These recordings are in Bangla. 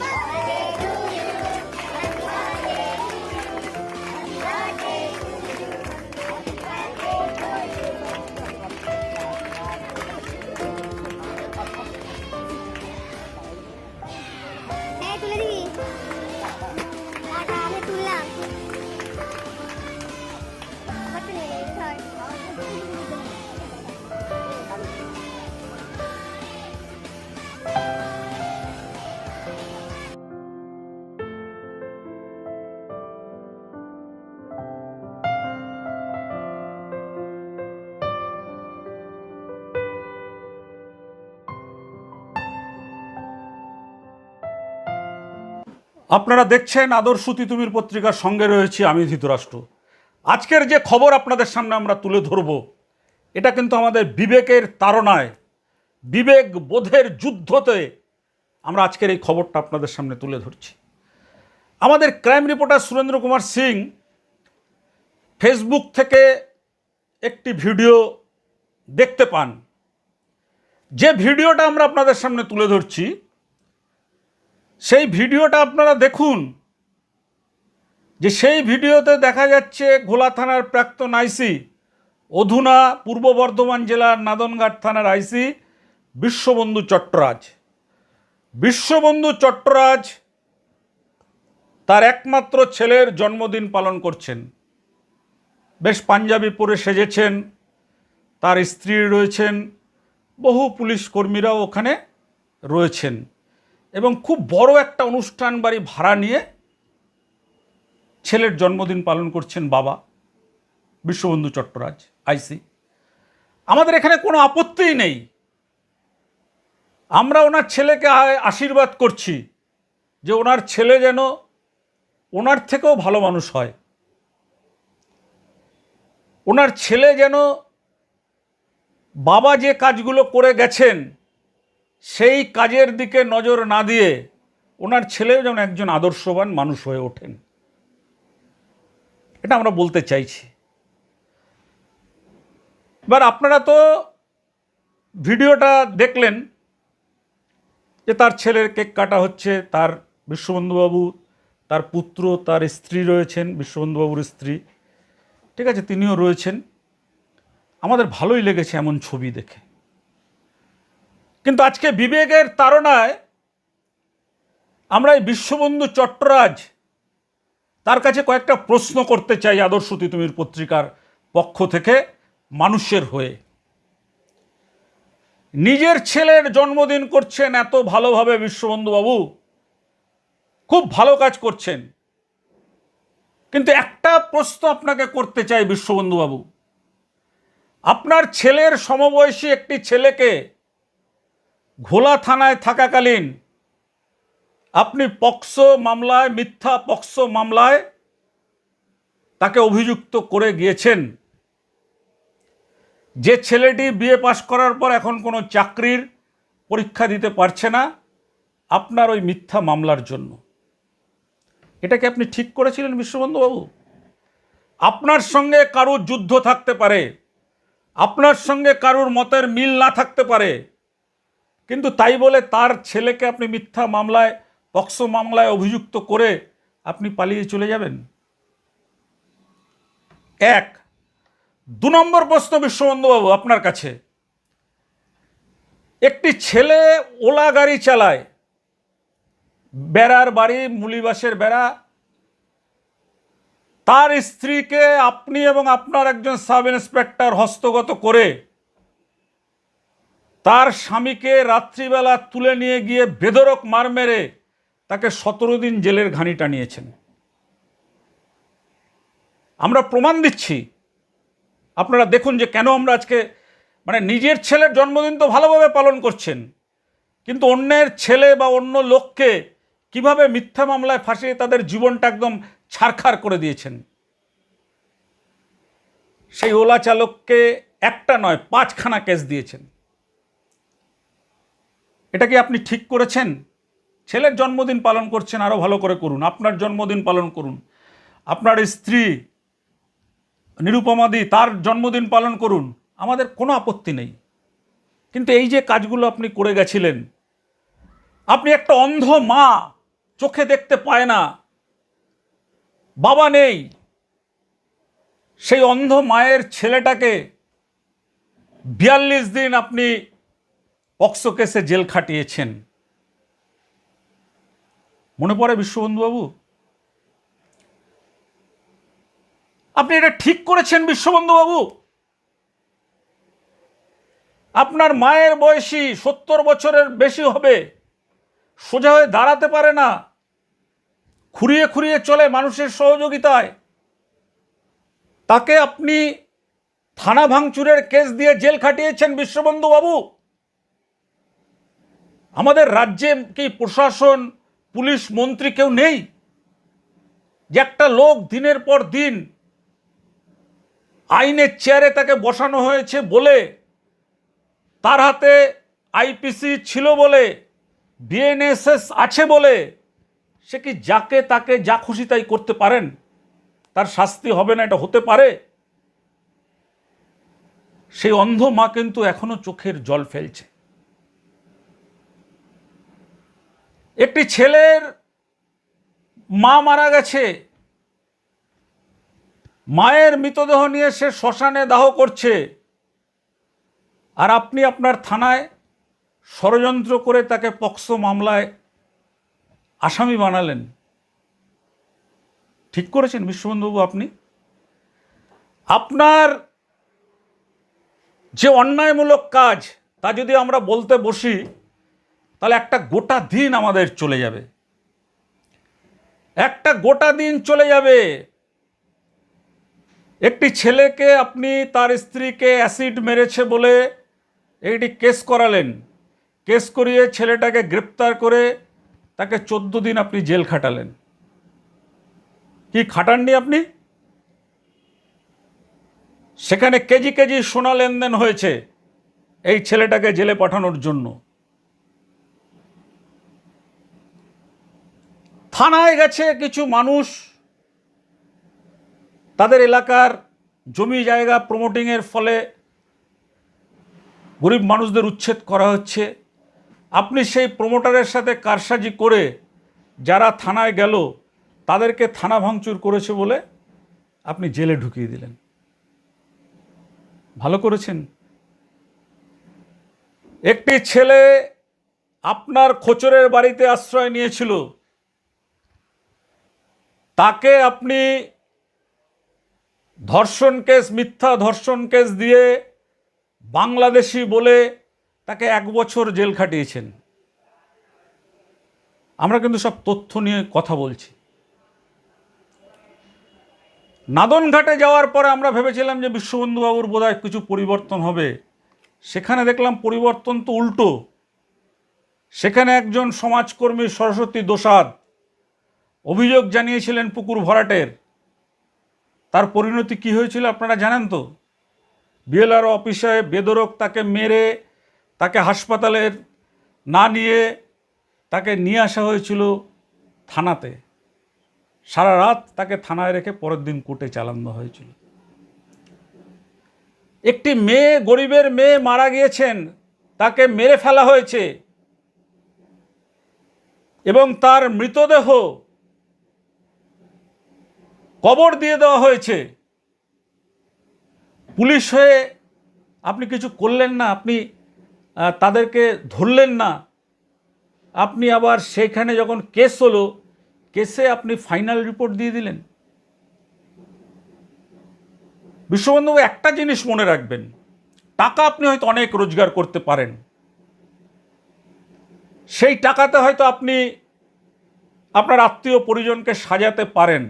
এই আপনারা দেখছেন আদর্শ তিতুমির পত্রিকার সঙ্গে রয়েছি আমি ধৃতরাষ্ট্র। আজকের যে খবর আপনাদের সামনে আমরা তুলে ধরব, এটা কিন্তু আমাদের বিবেকের তাড়নায়, বিবেক বোধের যুদ্ধতে আমরা আজকের এই খবরটা আপনাদের সামনে তুলে ধরছি। আমাদের crime reporter Surendra Kumar Singh Facebook থেকে একটি ভিডিও দেখতে পান। যে ভিডিওটা আমরা আপনাদের সামনে তুলে ধরছি সেই ভিডিওটা আপনারা দেখুন। যে সেই ভিডিওতে দেখা যাচ্ছে ঘোলা থানার প্রাক্তন আইসি, অধুনা পূর্ব বর্ধমান জেলার নাদনঘাট থানার আইসি বিশ্ববন্ধু চট্টরাজ। বিশ্ববন্ধু চট্টরাজ তার একমাত্র ছেলের জন্মদিন পালন করছেন। বেশ পাঞ্জাবি পরে সেজেছেন, তার স্ত্রী রয়েছেন, বহু পুলিশ কর্মীরাও ওখানে রয়েছেন। এবং খুব বড় একটা অনুষ্ঠান বাড়ি ভাড়া নিয়ে ছেলের জন্মদিন পালন করছেন বাবা বিশ্ববন্ধু চট্টরাজ, আইসি। আমাদের এখানে কোনো আপত্তিই নেই। আমরা ওনার ছেলেকে আশীর্বাদ করছি যে ওনার ছেলে যেন ওনার থেকেও ভালো মানুষ হয়। ওনার ছেলে যেন বাবা যে কাজগুলো করে গেছেন সেই কাজের দিকে নজর না দিয়ে ওনার ছেলেও যেমন একজন আদর্শবান মানুষ হয়ে ওঠেন। এটা আমরা বলতে চাইছি। এবার আপনারা তো ভিডিওটা দেখলেন যে তার ছেলের কেক কাটা হচ্ছে, তার বিশ্ববন্ধুবাবু, তার পুত্র, তার স্ত্রী রয়েছেন, বিশ্ববন্ধুবাবুর স্ত্রী। ঠিক আছে, তিনিও রয়েছেন। আমাদের ভালোই লেগেছে এমন ছবি দেখে। কিন্তু আজকে বিবেকের তাড়নায় আমরা এই বিশ্ববন্ধু চট্টরাজ তার কাছে কয়েকটা প্রশ্ন করতে চাই আদর্শ তিতুমির পত্রিকার পক্ষ থেকে মানুষের হয়ে। নিজের ছেলের জন্মদিন করছেন এত ভালোভাবে বিশ্ববন্ধু বাবু খুব ভালো কাজ করছেন। কিন্তু একটা প্রশ্ন আপনাকে করতে চাই বিশ্ববন্ধু বাবু আপনার ছেলের সমবয়সী একটি ছেলেকে ঘোলা থানায় থাকাকালীন আপনি পক্সো মামলায়, মিথ্যা পক্সো মামলায় তাকে অভিযুক্ত করে গিয়েছেন। যে ছেলেটি বিএ পাশ করার পর এখন কোনো চাকরির পরীক্ষা দিতে পারছে না, আপনার ওই মিথ্যা মামলার জন্য। এটাকে আপনি ঠিক করেছিলেন বিশ্ববন্ধুবাবু? আপনার সঙ্গে কারুর যুদ্ধ থাকতে পারে, আপনার সঙ্গে কারুর মতের মিল না থাকতে পারে কিন্তু তাই বলে তার ছেলেকে আপনি মিথ্যা মামলায় পক্সো মামলায় অভিযুক্ত করে আপনি পালিয়ে চলে যাবেন? এক, দু নম্বর প্রশ্ন বিশ্ববন্ধুবাবু আপনার কাছে। একটি ছেলে ওলা গাড়ি চালায়, বেড়ার বাড়ি, মুলিবাসের বেড়া, তার স্ত্রীকে আপনি এবং আপনার একজন সাব ইন্সপেক্টর হস্তগত করে তার স্বামীকে রাত্রিবেলা তুলে নিয়ে গিয়ে বেদরক মার মেরে তাকে সতেরো দিন জেলের ঘানি টানিয়েছেন। আমরা প্রমাণ দিচ্ছি। আপনারা দেখুন যে কেন আমরা আজকে মানে নিজের ছেলের জন্মদিন তো ভালোভাবে পালন করছেন, কিন্তু অন্যের ছেলে বা অন্য লোককে কীভাবে মিথ্যা মামলায় ফাঁসিয়ে তাদের জীবনটা একদম ছারখার করে দিয়েছেন? সেই ওলা চালককে একটা নয়, পাঁচখানা কেস দিয়েছেন। এটা কি আপনি ঠিক করেছেন? ছেলের জন্মদিন পালন করছেন আরও ভালো করে করুন। আপনার জন্মদিন পালন করুন। আপনার স্ত্রী নিরুপমাদি, তার জন্মদিন পালন করুন। আমাদের কোনো আপত্তি নেই। কিন্তু এই যে কাজগুলো আপনি করে গেছিলেন, আপনি একটা অন্ধ মা চোখে দেখতে পায় না। বাবা নেই। সেই অন্ধ মায়ের ছেলেটাকে বিয়াল্লিশ দিন আপনি অক্সো কেসে জেল খাটিয়েছেন। মনে পড়ে বিশ্ববন্ধুবাবু? আপনি এটা ঠিক করেছেন বিশ্ববন্ধুবাবু। আপনার মায়ের বয়সী সত্তর বছরের বেশি হবে, সোজা হয়ে দাঁড়াতে পারে না, খুঁড়িয়ে খুঁড়িয়ে চলে মানুষের সহযোগিতায়। তাকে আপনি থানা ভাঙচুরের কেস দিয়ে জেল খাটিয়েছেন বিশ্ববন্ধু বাবু আমাদের রাজ্যে কি প্রশাসন, পুলিশ, মন্ত্রী কেউ নেই? যে একটা লোক দিনের পর দিন আইনের চেয়ারে তাকে বসানো হয়েছে বলে, তার হাতে আইপিসি ছিল বলে, বিএনএসএস আছে বলে, সে কি যাকে তাকে যা খুশি তাই করতে পারেন? তার শাস্তি হবে না, এটা হতে পারে? সেই অন্ধ মা কিন্তু এখনও চোখের জল ফেলছে। একটি ছেলের মা মারা গেছে। মায়ের মৃতদেহ নিয়ে সে শ্মশানে দাহ করছে। আর আপনি আপনার থানায় ষড়যন্ত্র করে তাকে পক্সো মামলায় আসামি বানালেন। ঠিক করেছেন বিশ্ববন্ধুবাবু আপনি। আপনার যে অন্যায়মূলক কাজ, তা যদি আমরা বলতে বসি তাহলে একটা গোটা দিন আমাদের চলে যাবে। একটা গোটা দিন চলে যাবে। একটি ছেলেকে আপনি তার স্ত্রীকে অ্যাসিড মেরেছে বলে একটি কেস করালেন। কেস করিয়ে ছেলেটাকে গ্রেপ্তার করে তাকে চোদ্দ দিন আপনি জেল খাটালেন। কি খাটাননি আপনি? সেখানে কেজি কেজি সোনা লেনদেন হয়েছে এই ছেলেটাকে জেলে পাঠানোর জন্য। থানায় গেছে কিছু মানুষ। তাদের এলাকার জমি জায়গা প্রমোটিংয়ের ফলে গরিব মানুষদের উচ্ছেদ করা হচ্ছে। আপনি সেই প্রমোটারের সাথে কারসাজি করে যারা থানায় গেল, তাদেরকে থানা ভাঙচুর করেছে বলে আপনি জেলে ঢুকিয়ে দিলেন। ভালো করেছেন। একটি ছেলে আপনার খোচরের বাড়িতে আশ্রয় নিয়েছিল। তাকে আপনি ধর্ষণ কেস, মিথ্যা ধর্ষণ কেস দিয়ে বাংলাদেশি বলে তাকে এক বছর জেল খাটিয়েছেন। আমরা কিন্তু সব তথ্য নিয়ে কথা বলছি। নাদনঘাটে যাওয়ার পরে আমরা ভেবেছিলাম যে বিশ্ববন্ধুবাবুর বোধহয় কিছু পরিবর্তন হবে। সেখানে দেখলাম পরিবর্তন তো উল্টো। সেখানে একজন সমাজকর্মী সরস্বতী দোসাদ অভিযোগ জানিয়েছিলেন পুকুর ভরাটের। তার পরিণতি কি হয়েছিল আপনারা জানেন তো? বিএলআর অফিসে বেদরক তাকে মেরে, তাকে হাসপাতালের না নিয়ে তাকে নিয়ে আসা হয়েছিল থানাতে। সারা রাত তাকে থানায় রেখে পরের দিন কোর্টে চালানো হয়েছিল। একটি মেয়ে, গরিবের মেয়ে মারা গিয়েছেন, তাকে মেরে ফেলা হয়েছে এবং তার মৃতদেহ কবর দিয়ে দেওয়া হয়েছে। পুলিশ হয়ে আপনি কিছু করলেন না, আপনি তাদেরকে ধরলেন না। আপনি আবার সেখানে যখন কেস হলো, কেসে আপনি ফাইনাল রিপোর্ট দিয়ে দিলেন। বিশ্ববন্ধু একটা জিনিস মনে রাখবেন, টাকা আপনি হয়তো অনেক রোজগার করতে পারেন। সেই টাকাতে হয়তো আপনি আপনার আত্মীয় পরিজনকে সাজাতে পারেন।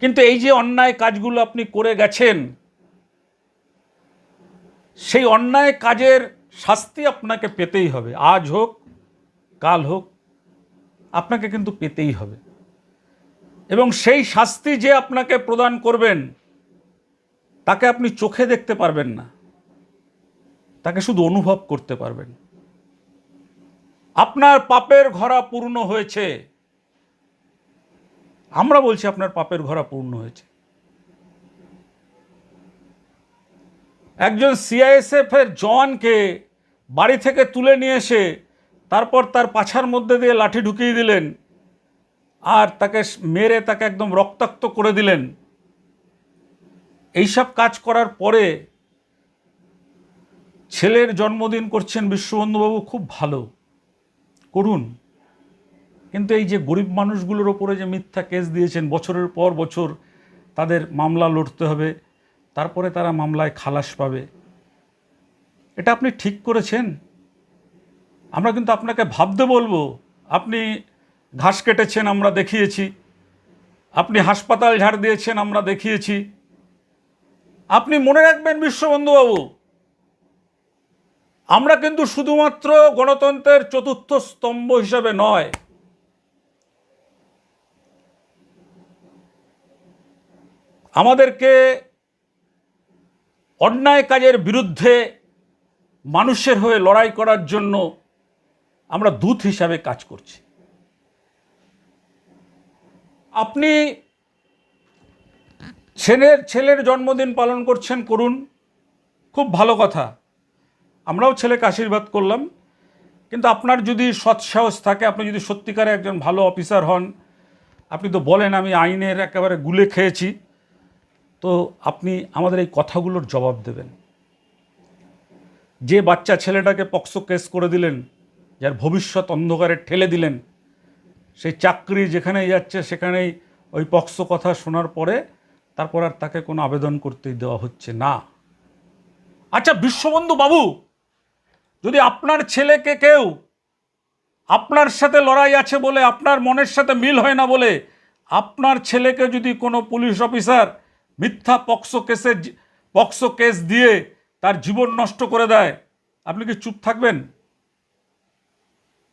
কিন্তু এই যে অন্যায় কাজগুলো আপনি করে গেছেন, সেই অন্যায় কাজের শাস্তি আপনাকে পেতেই হবে। আজ হোক, কাল হোক, আপনাকে কিন্তু পেতেই হবে। এবং সেই শাস্তি যে আপনাকে প্রদান করবেন, তাকে আপনি চোখে দেখতে পারবেন না। তাকে শুধু অনুভব করতে পারবেন। আপনার পাপের ঘরা পূর্ণ হয়েছে। আমরা বলছি আপনার পাপের ঘরা পূর্ণ হয়েছে। একজন সিআইএসএফ এর জওয়ানকে বাড়ি থেকে তুলে নিয়ে এসে তারপর তার পাছার মধ্যে দিয়ে লাঠি ঢুকিয়ে দিলেন আর তাকে মেরে তাকে একদম রক্তাক্ত করে দিলেন। এইসব কাজ করার পরে ছেলের জন্মদিন করছেন বিশ্ববন্ধুবাবু, খুব ভালো। করুন। কিন্তু এই যে গরিব মানুষগুলোর ওপরে যে মিথ্যা কেস দিয়েছেন, বছরের পর বছর তাদের মামলা লড়তে হবে, তারপরে তারা মামলায় খালাস পাবে। এটা আপনি ঠিক করেছেন। আমরা কিন্তু আপনাকে ভাবতে বলব, আপনি ঘাস কেটেছেন আমরা দেখিয়েছি, আপনি হাসপাতাল ঝাড় দিয়েছেন আমরা দেখিয়েছি। আপনি মনে রাখবেন বিশ্ববন্ধুবাবু, আমরা কিন্তু শুধুমাত্র গণতন্ত্রের চতুর্থ স্তম্ভ হিসাবে নয় আমাদেরকে অন্যায় কাজের বিরুদ্ধে মানুষের হয়ে লড়াই করার জন্য আমরা দূত হিসাবে কাজ করছি। আপনি ছেলের ছেলের জন্মদিন পালন করছেন, করুন। খুব ভালো কথা। আমরাও ছেলেকে আশীর্বাদ করলাম। কিন্তু আপনার যদি সৎসাহস থাকে, আপনি যদি সত্যিকারে একজন ভালো অফিসার হন, আপনি তো বলেন আমি আইনের একেবারে গুলে খেয়েছি। তো আপনি আমাদের এই কথাগুলোর জবাব দেবেন। যে বাচ্চা ছেলেটাকে পক্সো কেস করে দিলেন, যার ভবিষ্যৎ অন্ধকারে ঠেলে দিলেন সেই চাকরি যেখানেই যাচ্ছে সেখানেই ওই পক্সো কথা শোনার পরে তারপর আর তাকে কোনো আবেদন করতেই দেওয়া হচ্ছে না। আচ্ছা বিশ্ববন্ধু বাবু, যদি আপনার ছেলেকে কেউ আপনার সাথে লড়াই আছে বলে, আপনার মনের সাথে মিল হয় না বলে, আপনার ছেলেকে যদি কোনো পুলিশ অফিসার মিথ্যা পক্সো কেসে পক্সো কেস দিয়ে তার জীবন নষ্ট করে দেয়। আপনি কি চুপ থাকবেন?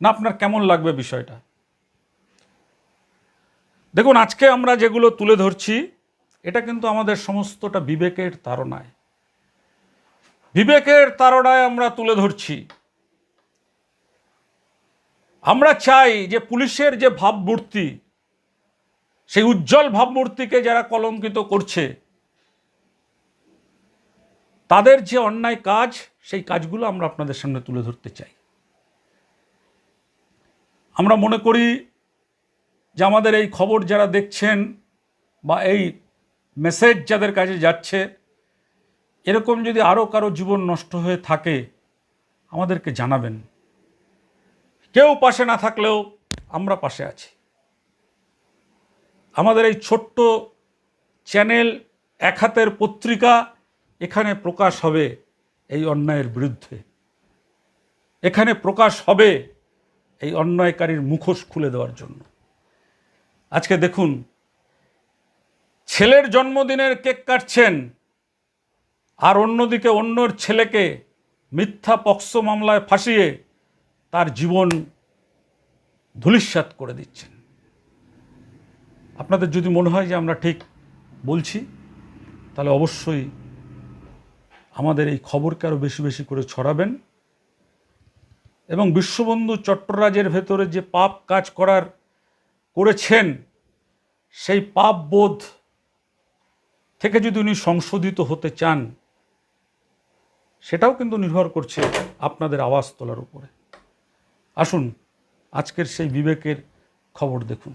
না, আপনার কেমন লাগবে বিষয়টা? দেখুন, আজকে আমরা যেগুলো তুলে ধরছি, এটা কিন্তু আমাদের সমস্তটা বিবেকের তারণায় বিবেকের তারণায় আমরা তুলে ধরছি। আমরা চাই যে পুলিশের যে ভাবমূর্তি সেই উজ্জ্বল ভাবমূর্তিকে যারা কলঙ্কিত করছে, তাদের যে অন্যায় কাজ, সেই কাজগুলো আমরা আপনাদের সামনে তুলে ধরতে চাই। আমরা মনে করি যে আমাদের এই খবর যারা দেখছেন বা এই মেসেজ যাদের কাছে যাচ্ছে, এরকম যদি আরও কারও জীবন নষ্ট হয়ে থাকে, আমাদেরকে জানাবেন। কেউ পাশে না থাকলেও আমরা পাশে আছি। আমাদের এই ছোট্ট চ্যানেল এক হাতের পত্রিকা এখানে প্রকাশ হবে এই অন্যায়ের বিরুদ্ধে। এখানে প্রকাশ হবে এই অন্যায়কারীর মুখোশ খুলে দেওয়ার জন্য। আজকে দেখুন, ছেলের জন্মদিনের কেক কাটছেন আর অন্যদিকে অন্যর ছেলেকে মিথ্যা পক্স মামলায় ফাঁসিয়ে তার জীবন ধূলিস্যাৎ করে দিচ্ছেন। আপনাদের যদি মনে হয় যে আমরা ঠিক বলছি, তাহলে অবশ্যই আমাদের এই খবরকে আরও বেশি বেশি করে ছড়াবেন। এবং বিশ্ববন্ধু চট্টরাজের ভেতরে যে পাপ কাজ করার করেছেন, সেই পাপ বোধ থেকে যদি উনি সংশোধিত হতে চান, সেটাও কিন্তু নির্ভর করছে আপনাদের আওয়াজ তোলার উপরে। আসুন, আজকের সেই বিবেকের খবর দেখুন।